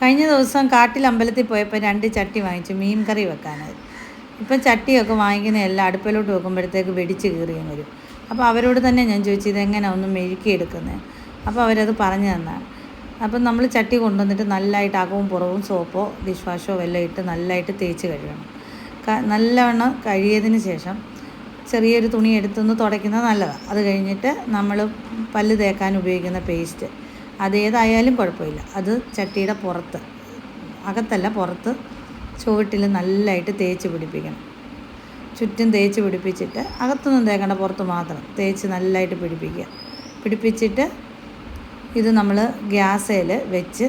കഴിഞ്ഞ ദിവസം കാട്ടിൽ അമ്പലത്തിൽ പോയപ്പോൾ രണ്ട് ചട്ടി വാങ്ങിച്ചു മീൻ കറി വെക്കാനായി. ഇപ്പം ചട്ടിയൊക്കെ വാങ്ങിക്കുന്ന എല്ലാം അടുപ്പിലോട്ട് വെക്കുമ്പോഴത്തേക്ക് വെടിച്ച് കീറിയും വരും. അപ്പോൾ അവരോട് തന്നെ ഞാൻ ചോദിച്ചു ഇതെങ്ങനെയാണ് ഒന്ന് മെഴുക്കിയെടുക്കുന്നത് അപ്പോൾ അവരത് പറഞ്ഞു തന്നാണ്. അപ്പം നമ്മൾ ചട്ടി കൊണ്ടുവന്നിട്ട് നല്ലതായിട്ട് അകവും പുറവും സോപ്പോ ഡിഷ് വാഷോ എല്ലാം ഇട്ട് നല്ലതായിട്ട് തേച്ച് കഴുകണം. നല്ലവണ്ണം കഴുകിയതിന് ശേഷം ചെറിയൊരു തുണി എടുത്തൊന്ന് തുടയ്ക്കുന്നത് നല്ലതാണ്. അത് കഴിഞ്ഞിട്ട് നമ്മൾ പല്ല് തേക്കാൻ ഉപയോഗിക്കുന്ന പേസ്റ്റ്. അതേതായാലും കുഴപ്പമില്ല. അത് ചട്ടിയുടെ പുറത്ത് അകത്തല്ല പുറത്ത് ചുവട്ടിൽ നല്ലതായിട്ട് തേച്ച് പിടിപ്പിക്കണം. ചുറ്റും തേച്ച് പിടിപ്പിച്ചിട്ട് അകത്തൊന്നും തേക്കേണ്ട പുറത്ത് മാത്രം തേച്ച് നല്ലതായിട്ട് പിടിപ്പിക്കുക. പിടിപ്പിച്ചിട്ട് ഇത് നമ്മൾ ഗ്യാസേൽ വെച്ച്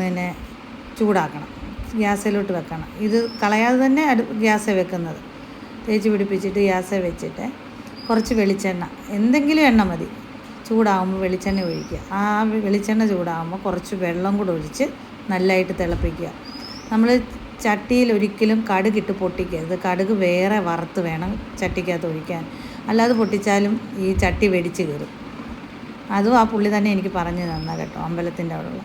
പിന്നെ ചൂടാക്കണം. ഗ്യാസിലോട്ട് വെക്കണം. ഇത് കളയാതെ തന്നെ അടു ഗ്യാസേ വെക്കുന്നത്. തേച്ച് പിടിപ്പിച്ചിട്ട് ഗ്യാസേ വെച്ചിട്ട് കുറച്ച് വെളിച്ചെണ്ണ എന്തെങ്കിലും എണ്ണ മതി. ചൂടാകുമ്പോൾ വെളിച്ചെണ്ണ ഒഴിക്കുക. ആ വെളിച്ചെണ്ണ ചൂടാകുമ്പോൾ കുറച്ച് വെള്ളം കൂടെ ഒഴിച്ച് നല്ലതായിട്ട് തിളപ്പിക്കുക. നമ്മൾ ചട്ടിയിൽ ഒരിക്കലും കടുകിട്ട് പൊട്ടിക്കരുത്. കടുക് വേറെ വറുത്ത് വേണം ചട്ടിക്കകത്ത് ഒഴിക്കാൻ. അല്ലാതെ പൊട്ടിച്ചാലും ഈ ചട്ടി വെടിച്ച് കയറും അതും ആ പുള്ളി തന്നെ എനിക്ക് പറഞ്ഞു തന്ന കേട്ടോ അമ്പലത്തിന്റെ അവിടെയുള്ള.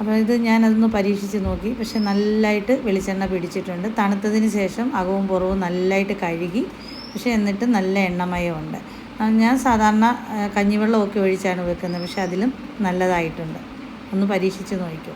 അപ്പോൾ ഇത് ഞാനതൊന്ന് പരീക്ഷിച്ച് നോക്കി. പക്ഷെ നല്ലതായിട്ട് വെളിച്ചെണ്ണ പിടിച്ചിട്ടുണ്ട്. തണുത്തതിന് ശേഷം അകവും പുറവും നല്ലതായിട്ട് കഴുകി. പക്ഷേ എന്നിട്ട് നല്ല എണ്ണമയമുണ്ട്. ഞാൻ സാധാരണ കഞ്ഞിവെള്ളമൊക്കെ ഒഴിച്ചാണ് വെക്കുന്നത്. പക്ഷെ അതിലും നല്ലതായിട്ടുണ്ട്. ഒന്ന് പരീക്ഷിച്ച് നോക്കിക്കോ.